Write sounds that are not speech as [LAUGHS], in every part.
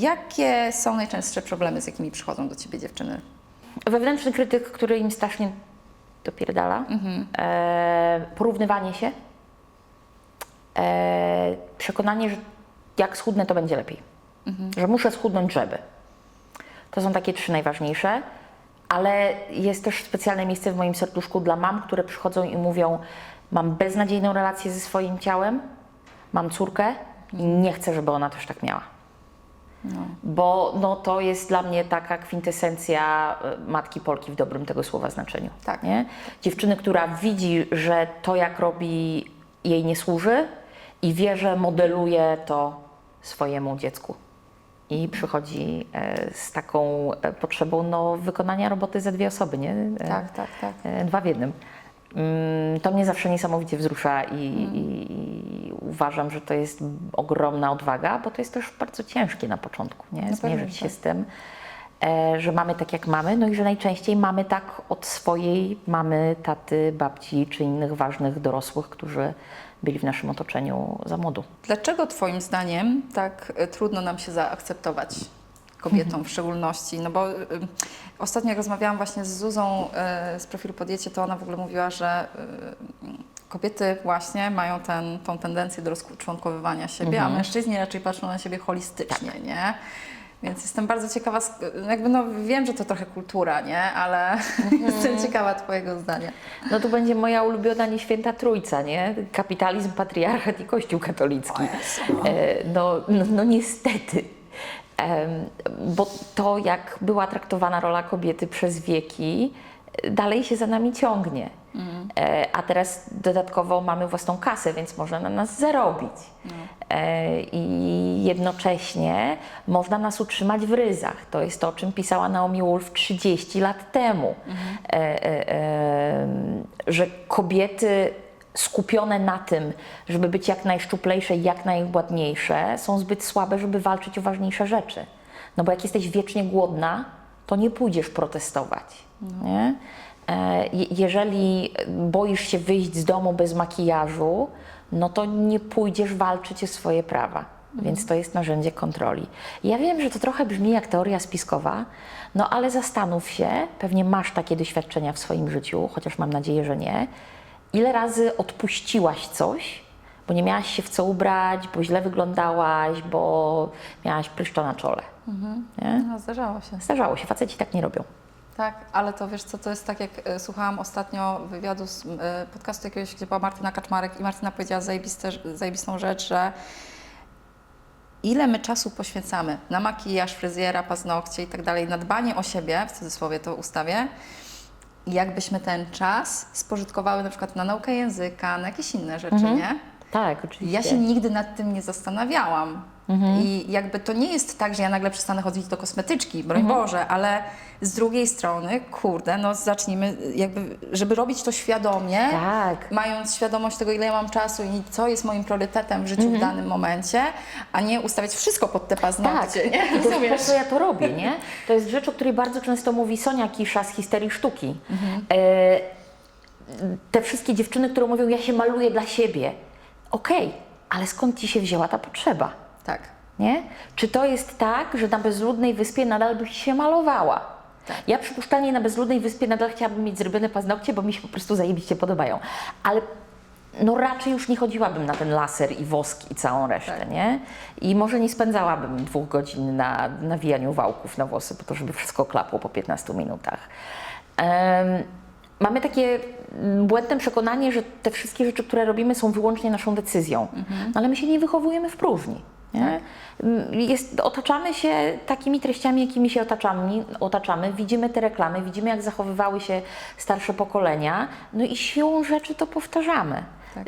Jakie są najczęstsze problemy, z jakimi przychodzą do Ciebie dziewczyny? Wewnętrzny krytyk, który im strasznie dopierdala. E, porównywanie się. E, przekonanie, że jak schudnę, to będzie lepiej. Że muszę schudnąć, żeby. To są takie trzy najważniejsze. Ale jest też specjalne miejsce w moim serduszku dla mam, które przychodzą i mówią: Mam beznadziejną relację ze swoim ciałem, mam córkę i nie chcę, żeby ona też tak miała bo no, to jest dla mnie taka kwintesencja e, matki Polki w dobrym tego słowa znaczeniu. Tak. Nie? Dziewczyny, która widzi, że to jak robi jej nie służy i wie, że modeluje to swojemu dziecku. I przychodzi e, z taką e, potrzebą no, wykonania roboty za dwie osoby, nie? Tak, tak, tak. Dwa w jednym. Mm, To mnie zawsze niesamowicie wzrusza i, i, i uważam, że to jest ogromna odwaga, bo to jest też bardzo ciężkie na początku, nie? pewno, Zmierzyć się tak. z tym, e, że mamy tak jak mamy, no i że najczęściej mamy tak od swojej mamy, taty, babci czy innych ważnych dorosłych, którzy byli w naszym otoczeniu za młodu. Dlaczego Twoim zdaniem tak y, trudno nam się zaakceptować kobietom w szczególności? No bo y, ostatnio jak rozmawiałam właśnie z Zuzą y, z profilu Podjecie, to ona w ogóle mówiła, że y, kobiety właśnie mają ten, tą tendencję do rozczłonkowywania siebie, a mężczyźni raczej patrzą na siebie holistycznie, nie? Więc jestem bardzo ciekawa, jakby no wiem, że to trochę kultura, nie? Ale [LAUGHS] jestem ciekawa Twojego zdania. No tu będzie moja ulubiona nieświęta trójca, nie? Kapitalizm, patriarchat i Kościół katolicki. E, no, no, no niestety. Em, bo to, jak była traktowana rola kobiety przez wieki, e, dalej się za nami ciągnie. E, a teraz dodatkowo mamy własną kasę, więc można na nas zarobić. E, I jednocześnie można nas utrzymać w ryzach. To jest to, o czym pisała Naomi Wolf 30 lat temu. E, że kobiety skupione na tym, żeby być jak najszczuplejsze i jak najładniejsze, są zbyt słabe, żeby walczyć o ważniejsze rzeczy. No bo jak jesteś wiecznie głodna, to nie pójdziesz protestować. Nie? E, je- jeżeli boisz się wyjść z domu bez makijażu, no to nie pójdziesz walczyć o swoje prawa. Więc to jest narzędzie kontroli. Ja wiem, że to trochę brzmi jak teoria spiskowa, no ale zastanów się, pewnie masz takie doświadczenia w swoim życiu, chociaż mam nadzieję, że nie. Ile razy odpuściłaś coś, bo nie miałaś się w co ubrać, bo źle wyglądałaś, bo miałaś pryszczo na czole. Nie? No, zdarzało się. Zdarzało się, faceci tak nie robią. Tak, ale to wiesz co, to jest tak jak e, słuchałam ostatnio wywiadu z e, podcastu jakiegoś, gdzie była Martyna Kaczmarek i Martyna powiedziała zajebiste, zajebistą rzecz, że ile my czasu poświęcamy na makijaż, fryzjera, paznokcie i tak dalej, na dbanie o siebie, w cudzysłowie to ustawię, i jakbyśmy ten czas spożytkowały na przykład na naukę języka, na jakieś inne rzeczy, nie? Tak, oczywiście. Ja się nigdy nad tym nie zastanawiałam. I jakby to nie jest tak, że ja nagle przestanę chodzić do kosmetyczki, broń Boże, ale z drugiej strony, kurde, no zacznijmy jakby, żeby robić to świadomie, Tak. mając świadomość tego, ile ja mam czasu i co jest moim priorytetem w życiu w danym momencie, a nie ustawiać wszystko pod te Tak, paznokcie, nie? i to Rozumiesz? po co ja to robię, nie? To jest rzecz, o której bardzo często mówi Sonia Kisza z Histerii Sztuki. E, te wszystkie dziewczyny, które mówią, ja się maluję dla siebie. Okej, ale skąd Ci się wzięła ta potrzeba? Tak. Nie? Czy to jest tak, że na bezludnej wyspie nadal byś się malowała? Tak. Ja przypuszczalnie na bezludnej wyspie nadal chciałabym mieć zrobione paznokcie, bo mi się po prostu zajebiście podobają. Ale no raczej już nie chodziłabym na ten laser i wosk i całą resztę, Tak. nie? I może nie spędzałabym dwóch godzin na nawijaniu wałków na włosy, po to, żeby wszystko klapło po 15 minutach. Em, mamy takie błędne przekonanie, że te wszystkie rzeczy, które robimy, są wyłącznie naszą decyzją. No, ale my się nie wychowujemy w próżni. Nie? Mm, Jest, otaczamy się takimi treściami, jakimi się otaczamy, otaczamy. Widzimy te reklamy, widzimy, jak zachowywały się starsze pokolenia, no i siłą rzeczy to powtarzamy. Tak.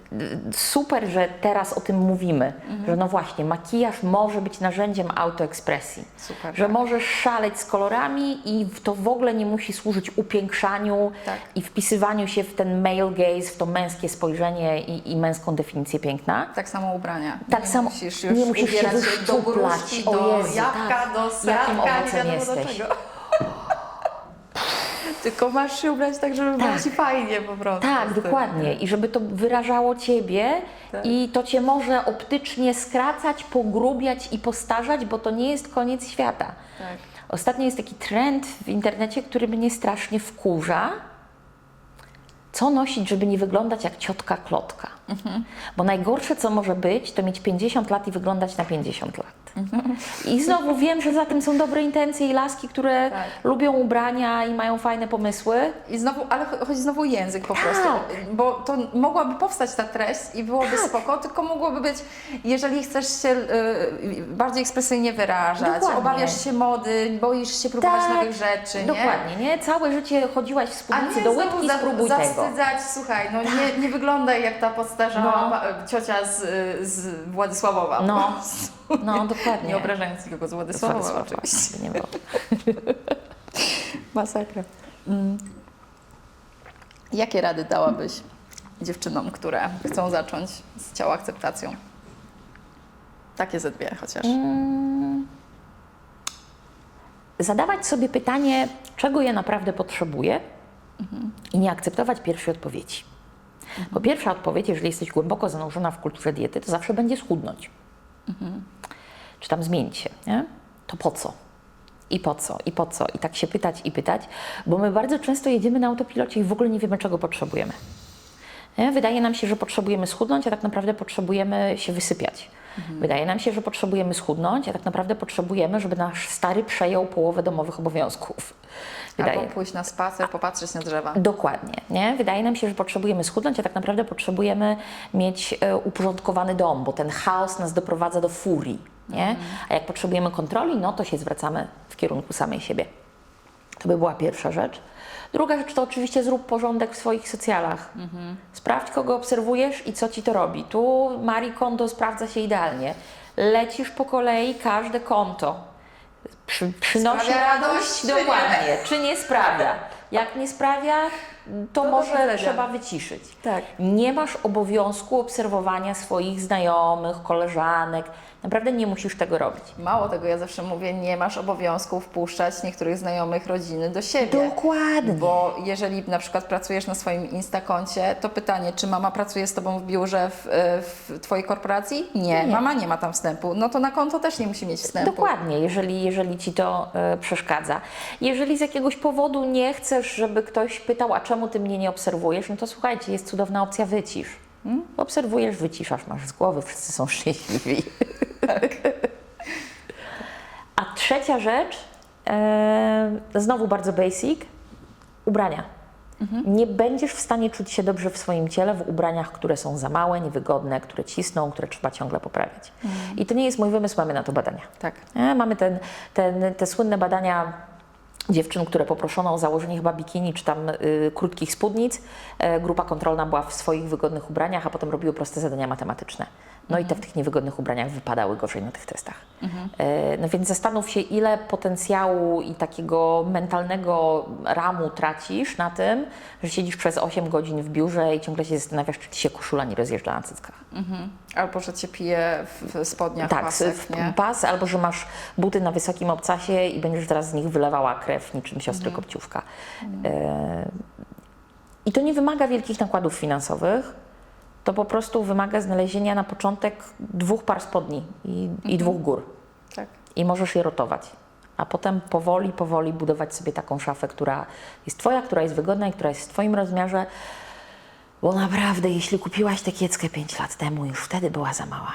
Super, że teraz o tym mówimy, że no właśnie, makijaż może być narzędziem autoekspresji. Super, że tak. możesz szaleć z kolorami i to w ogóle nie musi służyć upiększaniu Tak. i wpisywaniu się w ten male gaze, w to męskie spojrzenie i, i męską definicję piękna. Tak samo ubrania. Tak nie samo- musisz już nie musisz się ubierać do gruszki, do Jezu, jabłka, tak. do Jakim serka, nie owocem wiadomo do jesteś? czego. Tylko masz się ubrać tak, żeby było Tak. ci fajnie po prostu. Tak, dokładnie. I żeby to wyrażało ciebie Tak. i to cię może optycznie skracać, pogrubiać i postarzać, bo to nie jest koniec świata. Tak. Ostatnio jest taki trend w internecie, który mnie strasznie wkurza. Co nosić, żeby nie wyglądać jak ciotka klotka? Bo najgorsze, co może być, to mieć 50 lat i wyglądać na 50 lat. I znowu wiem, że za tym są dobre intencje i laski, które Tak. lubią ubrania i mają fajne pomysły. I znowu, ale cho- chodzi znowu o język po prostu, bo to mogłaby powstać ta treść i byłoby Tak. spoko, tylko mogłoby być, jeżeli chcesz się y, bardziej ekspresyjnie wyrażać, Dokładnie. obawiasz się mody, boisz się próbować Tak, nowych rzeczy, nie? Dokładnie, nie? Całe życie chodziłaś w spódnicy nie do łydki, za- spróbuj tego. Zawstydzać, słuchaj, no nie, nie wyglądaj jak ta podstarzała No. pa- ciocia z, z Władysławowa. No, no dokładnie. Nie obrażając nikogo z Władysławowa Władysława, oczywiście. nie było. [LAUGHS] Masakra. Mm. Jakie rady dałabyś dziewczynom, które chcą zacząć z ciałoakceptacją? Takie ze dwie chociaż. Mm. Zadawać sobie pytanie, czego ja naprawdę potrzebuję i nie akceptować pierwszej odpowiedzi. Bo pierwsza odpowiedź, jeżeli jesteś głęboko zanurzona w kulturze diety, to zawsze będzie schudnąć. Czy tam zmienić się, nie? To po co? I po co? I po co? I tak się pytać i pytać, bo my bardzo często jedziemy na autopilocie i w ogóle nie wiemy, czego potrzebujemy. Nie? Wydaje nam się, że potrzebujemy schudnąć, a tak naprawdę potrzebujemy się wysypiać. Wydaje nam się, że potrzebujemy schudnąć, a tak naprawdę potrzebujemy, żeby nasz stary przejął połowę domowych obowiązków. Wydaje, Albo pójść na spacer, popatrzeć na drzewa. Dokładnie. Nie? Wydaje nam się, że potrzebujemy schudnąć, a tak naprawdę potrzebujemy mieć e, uporządkowany dom, bo ten chaos nas doprowadza do furii. Nie? A jak potrzebujemy kontroli, no to się zwracamy w kierunku samej siebie. To by była pierwsza rzecz. Druga rzecz to oczywiście zrób porządek w swoich socjalach. Sprawdź, kogo obserwujesz i co ci to robi. Tu Marie Kondo sprawdza się idealnie. Lecisz po kolei każde konto. Przy, przynosi Sprawia radość, czy nie? dokładnie, czy nie sprawia. Jak nie sprawia, to, do może widzenia. trzeba wyciszyć. Tak. Nie masz obowiązku obserwowania swoich znajomych, koleżanek. Naprawdę nie musisz tego robić. Mało tego, ja zawsze mówię, nie masz obowiązku wpuszczać niektórych znajomych rodziny do siebie. Dokładnie. Bo jeżeli na przykład pracujesz na swoim Instakoncie, to pytanie, czy mama pracuje z Tobą w biurze w, w Twojej korporacji? Nie, Nie. mama nie ma tam wstępu. No to na konto też nie musi mieć wstępu. Dokładnie, jeżeli, jeżeli ci to e, przeszkadza. Jeżeli z jakiegoś powodu nie chcesz, żeby ktoś pytał, a czemu ty mnie nie obserwujesz, no to słuchajcie, jest cudowna opcja wycisz. Hmm? Obserwujesz, wyciszasz, masz z głowy, wszyscy są szczęśliwi. [LAUGHS] A trzecia rzecz, e, znowu bardzo basic, ubrania. Nie będziesz w stanie czuć się dobrze w swoim ciele w ubraniach, które są za małe, niewygodne, które cisną, które trzeba ciągle poprawiać. I to nie jest mój wymysł, mamy na to badania. Tak. Nie? Mamy ten, ten, te słynne badania dziewczyn, które poproszono o założenie chyba bikini czy tam y, krótkich spódnic. E, grupa kontrolna była w swoich wygodnych ubraniach, a potem robiły proste zadania matematyczne. No i te w tych niewygodnych ubraniach wypadały gorzej na tych testach. E, no więc zastanów się, ile potencjału i takiego mentalnego ramu tracisz na tym, że siedzisz przez 8 godzin w biurze i ciągle się zastanawiasz, czy ci się koszula nie rozjeżdża na cyckach. Albo, że Cię pije w spodniach Tak, pasek, w pas, albo że masz buty na wysokim obcasie i będziesz teraz z nich wylewała krew niczym siostry Kopciówka. E, I to nie wymaga wielkich nakładów finansowych, to po prostu wymaga znalezienia na początek dwóch par spodni i, i dwóch gór. Tak. I możesz je rotować. A potem powoli, powoli budować sobie taką szafę, która jest Twoja, która jest wygodna i która jest w Twoim rozmiarze. Bo naprawdę, jeśli kupiłaś tę kieckę 5 lat temu, już wtedy była za mała,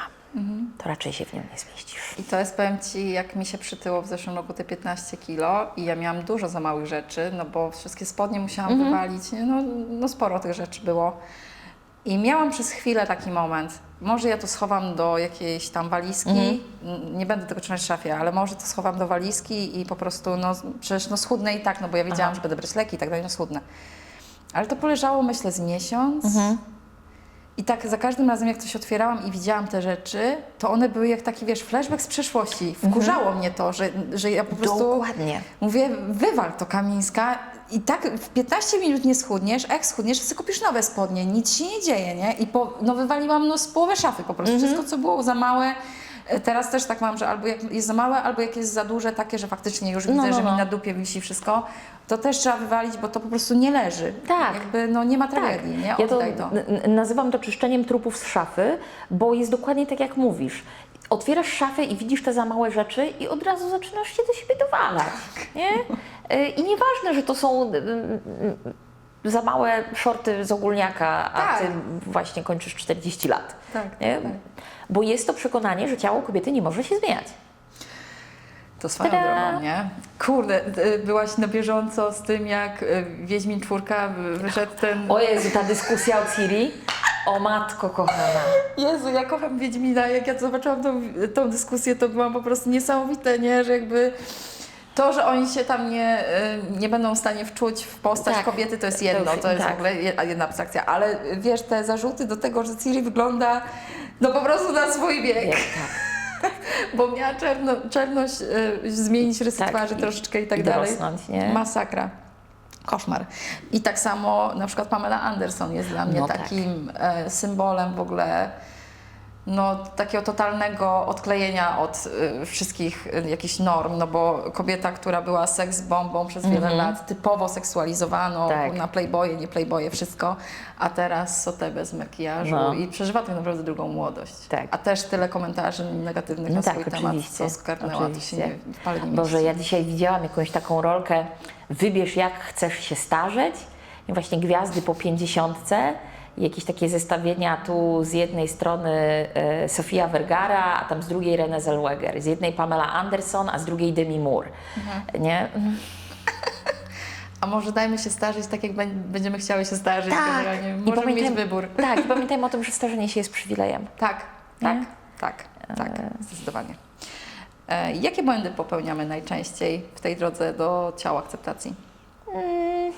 to raczej się w nią nie zmieścisz. I to jest, powiem Ci, jak mi się przytyło w zeszłym roku te 15 kilo i ja miałam dużo za małych rzeczy, no bo wszystkie spodnie musiałam Mhm. wywalić, no, no sporo tych rzeczy było. I miałam przez chwilę taki moment, może ja to schowam do jakiejś tam walizki, Mhm. Nie będę tego trzymać w szafie, ale może to schowam do walizki i po prostu, no przecież no schudnę i tak, no bo ja wiedziałam, Aha. że będę brać leki i tak dalej, no schudnę. Ale to poleżało myślę z miesiąc. Mhm. I tak za każdym razem, jak coś otwierałam i widziałam te rzeczy, to one były jak taki, wiesz, flashback z przeszłości. Wkurzało mnie to, że, że ja po prostu Dokładnie. mówię, wywal to Kamińska i tak w 15 minut nie schudniesz, a jak schudniesz, to sobie kupisz nowe spodnie, nic się nie dzieje, nie? I po, no wywaliłam no z połowę szafy po prostu, wszystko co było za małe, Teraz też tak mam, że albo jak jest za małe, albo jak jest za duże, takie, że faktycznie już No, widzę, no, że no. mi na dupie wisi wszystko, to też trzeba wywalić, bo to po prostu nie leży. Tak. Jakby no nie ma tragedii, nie? Ja to, Oddaj to. nazywam to czyszczeniem trupów z szafy, bo jest dokładnie tak jak mówisz. Otwierasz szafę i widzisz te za małe rzeczy i od razu zaczynasz się do siebie dowalać. Nie? Y, I nieważne, że to są y, y, za małe shorty z ogólniaka, a Tak. ty właśnie kończysz 40 lat. Tak, Nie? tak. Bo jest to przekonanie, że ciało kobiety nie może się zmieniać. To swoją Tada! drogą, nie? Kurde, byłaś na bieżąco z tym, jak Wiedźmin czwórka wy- wyszedł ten... O Jezu, ta dyskusja o Ciri. O matko kochana. Jezu, ja kocham Wiedźmina. Jak ja zobaczyłam tą, tą dyskusję, to byłam po prostu niesamowite, nie? Że jakby to, że oni się tam nie, y, nie będą w stanie wczuć w postać Tak. kobiety, to jest jedno, to jest tak. w ogóle je- jedna abstrakcja. Ale wiesz, te zarzuty do tego, że Ciri wygląda no po prostu na swój wiek, Jak [LAUGHS] tak. bo miała czerno, czerność, y, zmienić rysy Tak, twarzy troszeczkę i tak i dalej. dorosnąć, nie? Masakra. Koszmar. I tak samo na przykład Pamela Anderson jest dla mnie No tak. takim e, symbolem w ogóle no, takiego totalnego odklejenia od y, wszystkich y, jakichś norm, no bo kobieta, która była seks bombą przez wiele lat, typowo seksualizowaną. Tak. na playboye, nie playboye, wszystko, a teraz sotę bez makijażu No. i przeżywa tak naprawdę drugą młodość. Tak. A też tyle komentarzy negatywnych No na tak, swój temat, oczywiście, co skarnęła, to się oczywiście. nie, nie Boże, mieści. ja dzisiaj widziałam jakąś taką rolkę, wybierz jak chcesz się starzeć i właśnie gwiazdy po pięćdziesiątce jakieś takie zestawienia tu z jednej strony e, Sofia Vergara, a tam z drugiej Renée Zellweger, z jednej Pamela Anderson, a z drugiej Demi Moore, Mhm. nie? [LAUGHS] A może dajmy się starzyć tak, jak bę- będziemy chciały się generalnie. Tak. I Możemy mieć wybór. Tak, i [LAUGHS] pamiętajmy o tym, że starzenie się jest przywilejem. Tak, tak, Nie? tak, tak, zdecydowanie. E, jakie błędy popełniamy najczęściej w tej drodze do ciała akceptacji? Mm,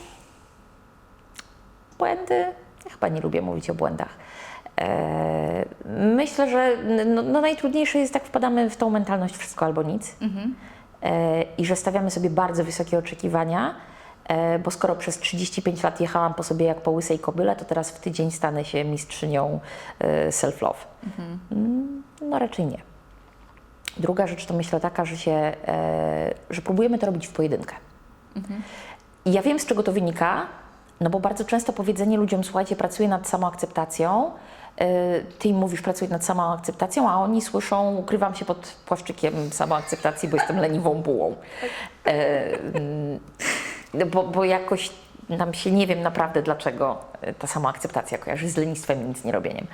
Błędy? Ja chyba nie lubię mówić o błędach. E, Myślę, że no, no najtrudniejsze jest, jak wpadamy w tą mentalność wszystko albo nic E, i że stawiamy sobie bardzo wysokie oczekiwania, bo skoro przez 35 lat jechałam po sobie jak po łysej kobyle, to teraz w tydzień stanę się mistrzynią self-love. Mm, No raczej nie. Druga rzecz to myślę taka, że się, e, że próbujemy to robić w pojedynkę. I ja wiem, z czego to wynika, no bo bardzo często powiedzenie ludziom, słuchajcie, pracuję nad samoakceptacją, yy, ty im mówisz, pracuję nad samoakceptacją, a oni słyszą, ukrywam się pod płaszczykiem samoakceptacji, bo jestem leniwą bułą. Yy, no bo, bo jakoś nam się, nie wiem naprawdę dlaczego yy, ta samoakceptacja kojarzy z lenistwem i nic nie robieniem.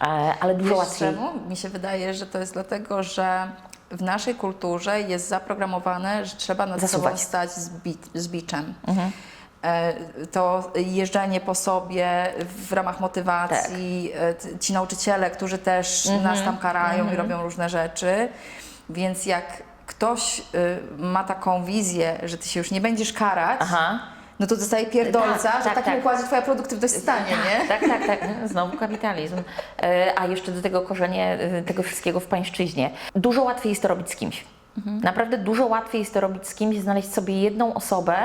Yy, ale dużo Wiesz łatwiej. czemu? Mi się wydaje, że to jest dlatego, że w naszej kulturze jest zaprogramowane, że trzeba nad sobą Zasuwać. stać z, bi- z biczem. E, To jeżdżenie po sobie w ramach motywacji, e, t- ci nauczyciele, którzy też nas tam karają i robią różne rzeczy. Więc jak ktoś y, ma taką wizję, że ty się już nie będziesz karać, Aha. No to dostaje pierdolca, Tak, że w tak, takim tak. układzie twoja produktywność stanie, nie? Tak, tak, tak. [LAUGHS] Znowu kapitalizm. E, A jeszcze do tego korzenie e, tego wszystkiego w pańszczyźnie. Dużo łatwiej jest to robić z kimś. Naprawdę dużo łatwiej jest to robić z kimś, znaleźć sobie jedną osobę,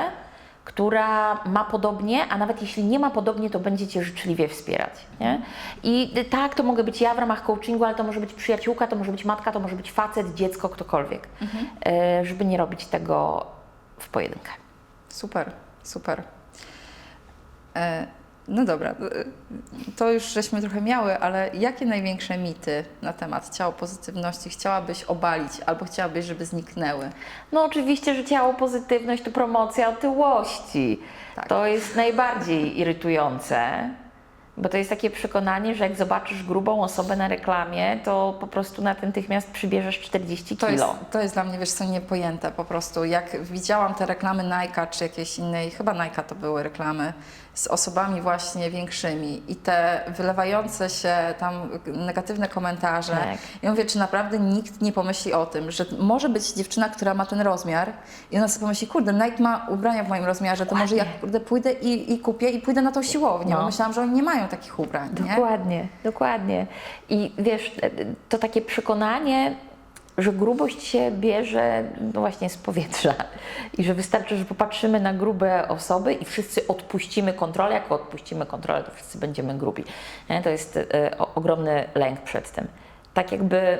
która ma podobnie, a nawet jeśli nie ma podobnie, to będzie Cię życzliwie wspierać. Nie? I tak, to mogę być ja w ramach coachingu, ale to może być przyjaciółka, to może być matka, to może być facet, dziecko, ktokolwiek. E, Żeby nie robić tego w pojedynkę. Super, super. E, no dobra, e, to już żeśmy trochę miały, ale jakie największe mity na temat ciało pozytywności chciałabyś obalić albo chciałabyś, żeby zniknęły? No oczywiście, że ciało pozytywność to promocja otyłości. Tak. To jest najbardziej irytujące, bo to jest takie przekonanie, że jak zobaczysz grubą osobę na reklamie, to po prostu natychmiast przybierzesz 40 To jest, kilo. to jest dla mnie, wiesz co, niepojęte po prostu. Jak widziałam te reklamy Nike czy jakiejś innej, chyba Nike to były reklamy, z osobami właśnie większymi i te wylewające się tam negatywne komentarze. Tak. Ja mówię, czy naprawdę nikt nie pomyśli o tym, że może być dziewczyna, która ma ten rozmiar i ona sobie pomyśli, kurde, Nike ma ubrania w moim rozmiarze, to może ja kurde pójdę i, i kupię i pójdę na tą siłownię, bo No. myślałam, że oni nie mają takich ubrań, nie? Dokładnie, dokładnie. I wiesz, to takie przekonanie, że grubość się bierze no właśnie z powietrza i że wystarczy, że popatrzymy na grube osoby i wszyscy odpuścimy kontrolę. Jak odpuścimy kontrolę, to wszyscy będziemy grubi. Nie? To jest e, ogromny lęk przed tym. Tak jakby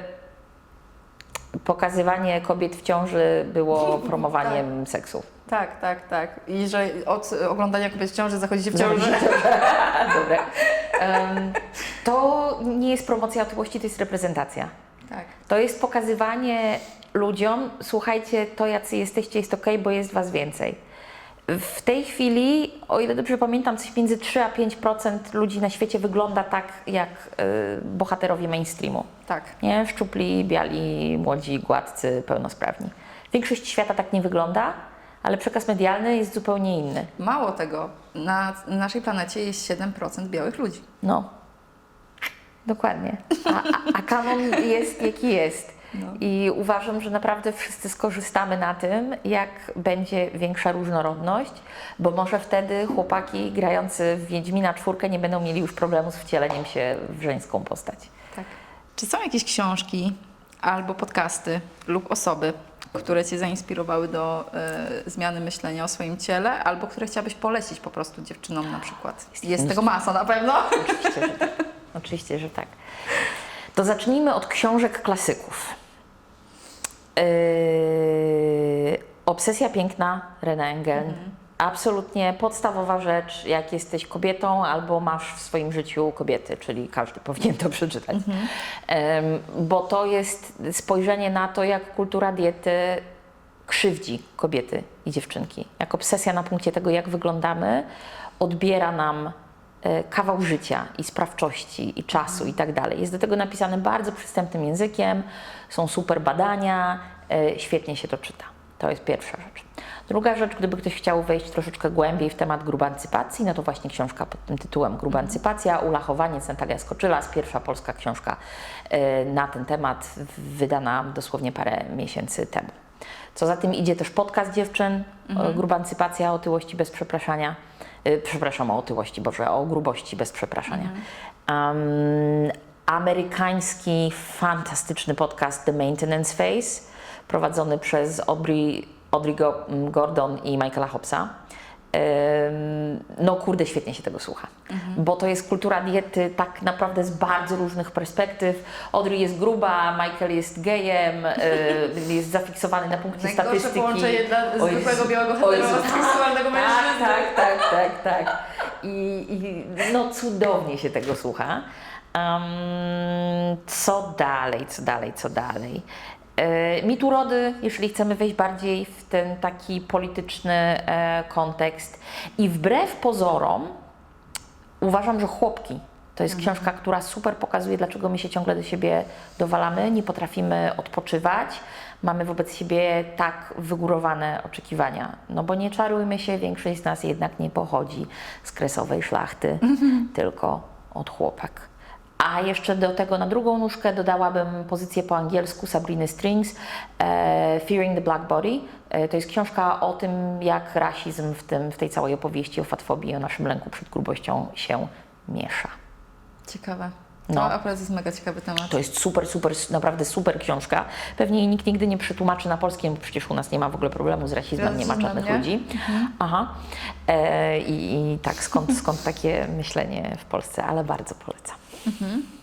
pokazywanie kobiet w ciąży było [LAUGHS] promowaniem seksu. Tak, tak, tak. I że od oglądania kobiet w ciąży zachodzi się w ciąży. [LAUGHS] [LAUGHS] Dobra. Em, to nie jest promocja otyłości, to jest reprezentacja. Tak. To jest pokazywanie ludziom, słuchajcie, to jacy jesteście jest ok, bo jest was więcej. W tej chwili, o ile dobrze pamiętam, coś między 3 a 5% ludzi na świecie wygląda tak jak y, bohaterowie mainstreamu. Tak. Nie? Szczupli, biali, młodzi, gładcy, pełnosprawni. Większość świata tak nie wygląda, ale przekaz medialny jest zupełnie inny. Mało tego, na naszej planecie jest 7% białych ludzi. No, dokładnie. A, a, a kanon jest jaki jest. I uważam, że naprawdę wszyscy skorzystamy na tym, jak będzie większa różnorodność, bo może wtedy chłopaki grający w Wiedźmina czwórkę nie będą mieli już problemu z wcieleniem się w żeńską postać. Tak. Czy są jakieś książki albo podcasty lub osoby, które Cię zainspirowały do e, zmiany myślenia o swoim ciele, albo które chciałabyś polecić po prostu dziewczynom na przykład? Jest tego masa na pewno. Oczywiście, że tak. Oczywiście, że tak. To zacznijmy od książek klasyków. Yy, Obsesja piękna, Rena Engeln. Absolutnie podstawowa rzecz, jak jesteś kobietą albo masz w swoim życiu kobiety, czyli każdy [LAUGHS] powinien to przeczytać. Em, bo to jest spojrzenie na to, jak kultura diety krzywdzi kobiety i dziewczynki. Jak obsesja na punkcie tego, jak wyglądamy, odbiera nam kawał życia i sprawczości i czasu i tak dalej. Jest do tego napisane bardzo przystępnym językiem, są super badania, e, świetnie się to czyta. To jest pierwsza rzecz. Druga rzecz, gdyby ktoś chciał wejść troszeczkę głębiej w temat grubancypacji, no to właśnie książka pod tym tytułem Grubancypacja, Ulachowanie, Natalia Skoczylas, pierwsza polska książka e, na ten temat, wydana dosłownie parę miesięcy temu. Co za tym idzie też podcast dziewczyn, mhm. Grubancypacja, otyłości bez przepraszania. Y, przepraszam, o otyłości, Boże, o grubości bez przepraszania. Um, amerykański, fantastyczny podcast The Maintenance Phase, prowadzony przez Audrey Go- Gordon i Michaela Hobbsa. No kurde, świetnie się tego słucha, bo to jest kultura diety tak naprawdę z bardzo różnych perspektyw. Audrey jest gruba, Michael jest gejem, [LAUGHS] jest zafiksowany na punkcie Najgorsze statystyki. połączenie dla zwykłego białego heteroseksualnego tak, mężczyzny. Tak, tak, tak, tak. I, i no cudownie się tego słucha. Um, co dalej, co dalej, co dalej? E, Mit urody, jeśli chcemy wejść bardziej w ten taki polityczny e, kontekst. I wbrew pozorom, uważam, że chłopki to jest książka, która super pokazuje, dlaczego my się ciągle do siebie dowalamy, nie potrafimy odpoczywać, mamy wobec siebie tak wygórowane oczekiwania. No bo nie czarujmy się, większość z nas jednak nie pochodzi z kresowej szlachty, tylko od chłopak. A jeszcze do tego na drugą nóżkę dodałabym pozycję po angielsku Sabriny Strings, e, Fearing the Black Body. E, to jest książka o tym, jak rasizm w, tym, w tej całej opowieści o fatfobii o naszym lęku przed grubością się miesza. Ciekawe. To No. akurat jest mega ciekawy temat. To jest super, super, naprawdę super książka. Pewnie jej nikt nigdy nie przetłumaczy na polskie, bo przecież u nas nie ma w ogóle problemu z rasizmem, nie ma czarnych nie? ludzi. Aha. E, i, I tak, skąd, skąd takie myślenie w Polsce, ale bardzo polecam. Mhm.